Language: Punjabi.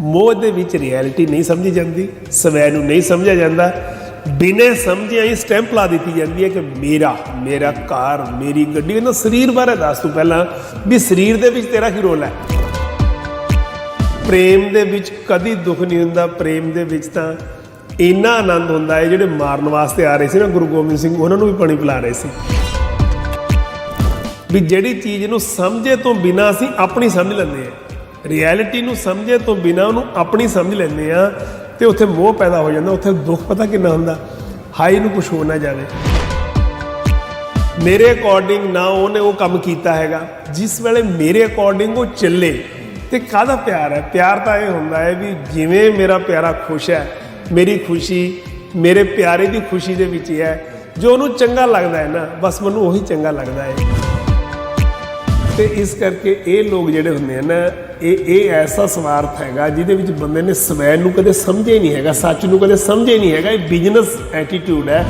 ਮੋਹ ਦੇ ਵਿੱਚ ਰਿਐਲਿਟੀ ਨਹੀਂ ਸਮਝੀ ਜਾਂਦੀ, ਸਵੈ ਨੂੰ ਨਹੀਂ ਸਮਝਿਆ ਜਾਂਦਾ। ਬਿਨੇ ਸਮਝਿਆ ਹੀ ਸਟੈਂਪ ਲਾ ਦਿੱਤੀ ਜਾਂਦੀ ਹੈ ਕਿ ਮੇਰਾ ਮੇਰਾ ਘਰ, ਮੇਰੀ ਗੱਡੀ। ਇਹਨਾਂ ਸਰੀਰ ਬਾਰੇ ਦੱਸ ਤੂੰ ਪਹਿਲਾਂ ਵੀ ਸਰੀਰ ਦੇ ਵਿੱਚ ਤੇਰਾ ਕੀ ਰੋਲ ਹੈ? ਪ੍ਰੇਮ ਦੇ ਵਿੱਚ ਕਦੀ ਦੁੱਖ ਨਹੀਂ ਹੁੰਦਾ, ਪ੍ਰੇਮ ਦੇ ਵਿੱਚ ਤਾਂ ਇੰਨਾ ਆਨੰਦ ਹੁੰਦਾ ਹੈ, ਜਿਹੜੇ ਮਾਰਨ ਵਾਸਤੇ ਆ ਰਹੇ ਸੀ ਨਾ, ਗੁਰੂ ਗੋਬਿੰਦ ਸਿੰਘ, ਉਹਨਾਂ ਨੂੰ ਵੀ ਪਾਣੀ ਪਿਲਾ ਰਹੇ ਸੀ। ਵੀ ਜਿਹੜੀ ਚੀਜ਼ ਨੂੰ ਸਮਝੇ ਤੋਂ ਬਿਨਾ ਅਸੀਂ ਆਪਣੀ ਸਮਝ ਲੈਂਦੇ ਆ ਰਿਐਲਿਟੀ ਨੂੰ ਸਮਝੇ ਤੋਂ ਬਿਨਾ ਉਹਨੂੰ ਆਪਣੀ ਸਮਝ ਲੈਂਦੇ ਆ ਤੇ ਉੱਥੇ ਮੋਹ ਪੈਦਾ ਹੋ ਜਾਂਦਾ, ਉੱਥੇ ਦੁੱਖ ਪਤਾ ਕਿੰਨਾ ਹੁੰਦਾ ਹਾਈ ਨੂੰ ਕੁਝ ਹੋ ਨਾ ਜਾਵੇ। ਮੇਰੇ ਅਕੋਰਡਿੰਗ ਨਾ ਉਹਨੇ ਉਹ ਕੰਮ ਕੀਤਾ ਹੈਗਾ, ਜਿਸ ਵੇਲੇ ਮੇਰੇ ਅਕੋਰਡਿੰਗ ਉਹ ਚੱਲੇ ਤੇ ਕਾਹਦਾ ਪਿਆਰ ਹੈ? ਪਿਆਰ ਤਾਂ ਇਹ ਹੁੰਦਾ ਹੈ ਵੀ ਜਿਵੇਂ ਮੇਰਾ ਪਿਆਰਾ ਖੁਸ਼ ਹੈ, ਮੇਰੀ ਖੁਸ਼ੀ, ਮੇਰੇ ਪਿਆਰੇ ਦੀ ਖੁਸ਼ੀ ਦੇ ਵਿੱਚ ਹੈ, ਜੋ ਉਹਨੂੰ ਚੰਗਾ ਲੱਗਦਾ ਹੈ ਨਾ, ਬਸ ਮੈਨੂੰ ਉਹੀ ਚੰਗਾ ਲੱਗਦਾ ਹੈ। ਤੇ ਇਸ ਕਰਕੇ ਇਹ ਲੋਕ ਜਿਹੜੇ ਹੁੰਦੇ ਆ ਨਾ, ਇਹ ਇਹ ਐਸਾ ਸਵਾਰਥ ਹੈਗਾ ਜਿਹਦੇ ਵਿੱਚ ਬੰਦੇ ਨੇ ਸਵੈ ਨੂੰ ਕਦੇ ਸਮਝਿਆ ਨਹੀਂ ਹੈਗਾ, ਸੱਚ ਨੂੰ ਕਦੇ ਸਮਝਿਆ ਨਹੀਂ ਹੈਗਾ, ਇਹ ਬਿਜ਼ਨਸ ਐਟੀਟਿਊਡ ਹੈ।